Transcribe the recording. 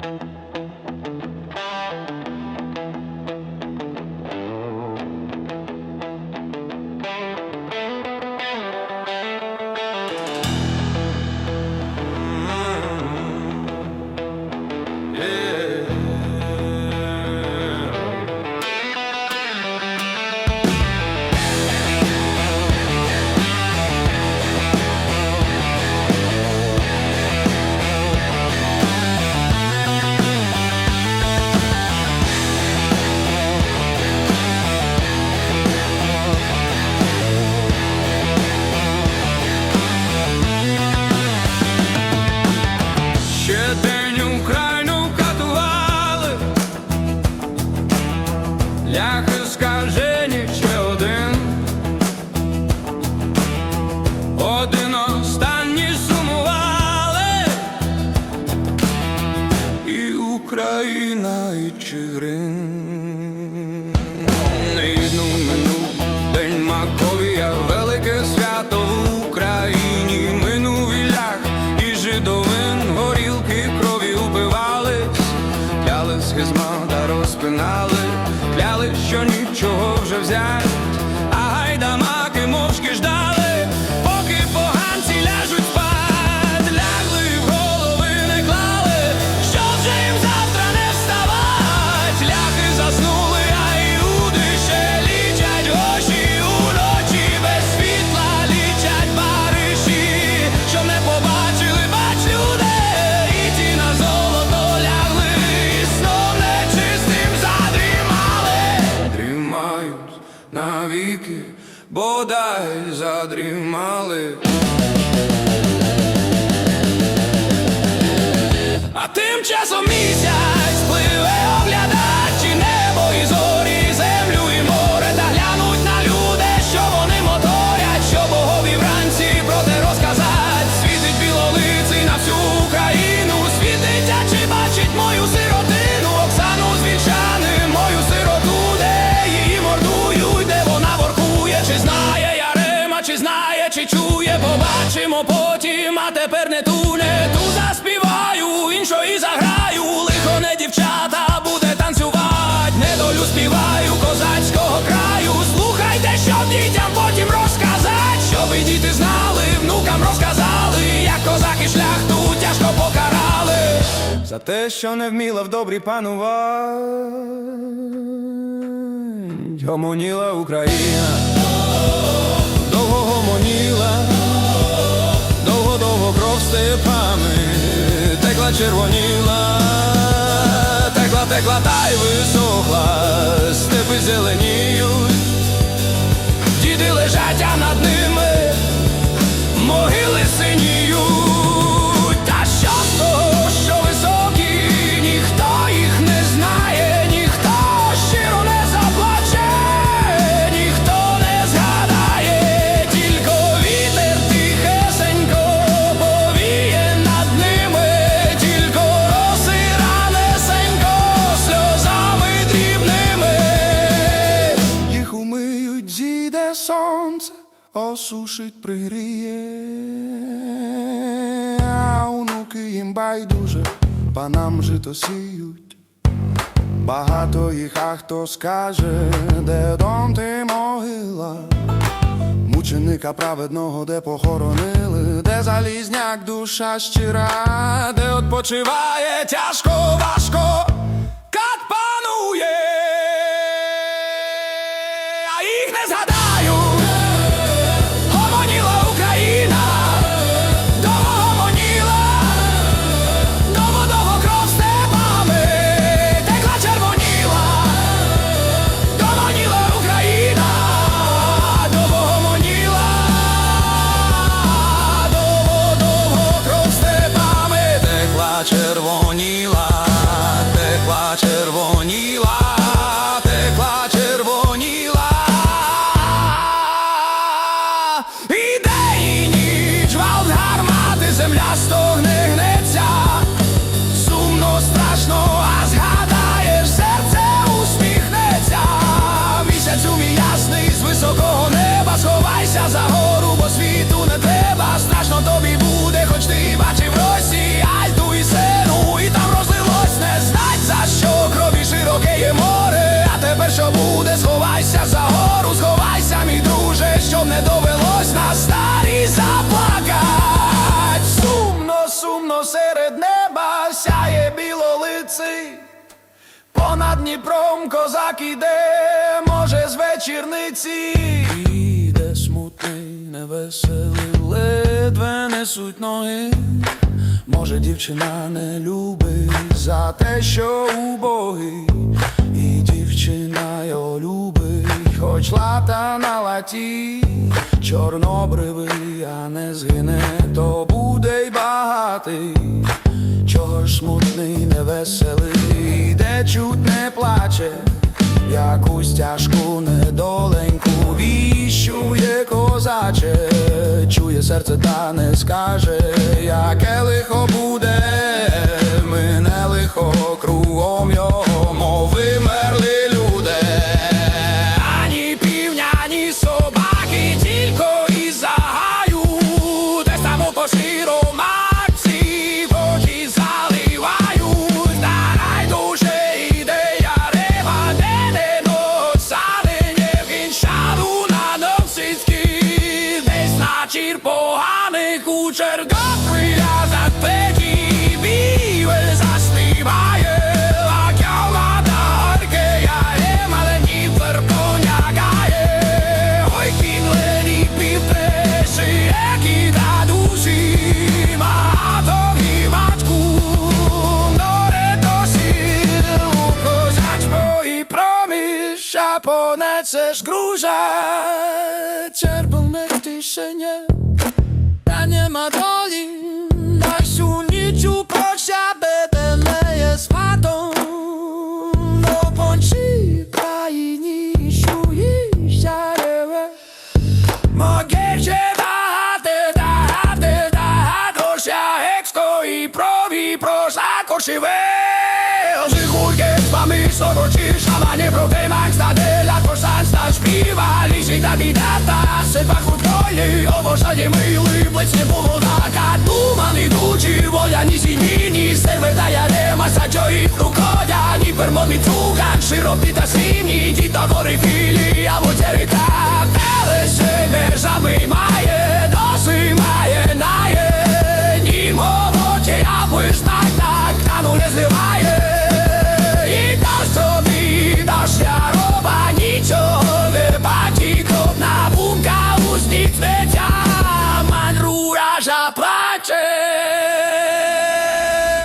Ще день крайну катували, ляхи скажені ще один, один останній сумували, і Україна, і Чигирин. Схизма та розпинали, кляли, що нічого вже взять, бодай задрімали. А тим часом чи чує, побачимо потім, а тепер не ту, не ту заспіваю, іншої заграю, лихо не дівчата буде танцювать, недолю співаю козацького краю. Слухайте, щоб дітям потім розказать, щоб діти знали, внукам розказали, як козаки шляхту тяжко покарали. За те, що не вміла в добрі панувати, гомоніла Україна, довго довго-довго кров степами текла червоніла, текла, текла та й висохла, степи зеленіють, діди лежать, а над ними осушить, пригріє, а онуки їм байдуже, панам жито сіють. Багато їх, а хто скаже, де дом ти могила, мученика праведного, де похоронили, де залізняк душа щира, де odpoczywає тяжко, важко, червоніла, понад Дніпром козак іде, може з вечірниці. Іде смутний, невеселий, ледве несуть ноги. Може, дівчина не любить за те, що убогий, і дівчина його любить, хоч лата на латі, чорнобривий, а не згине, то буде й багатий. Чого ж смутний, невеселий, чуть не плаче, якусь тяжку недоленьку віщує козаче, чує серце та не скаже, яке лихо буде, понесеш гружа, czerwone ciszenie, a nie ma doli, na suniczu posiabę, tyle jest watą, no bądź i nisiu i siarełe. Mogę się dać, dać, dać, Gosia eksko i prowi prosa korsiwe. Żygurkę z wami soboci, szamanie problemach stade lat posan sta śpiewali się tak i data, se dwa chudroje, owożanie myły, blec nie było taka, dumany duci, woja ni si ni, ni serwe daja ne masacio i frukoja, ni per momi czugan, szyrobita simni,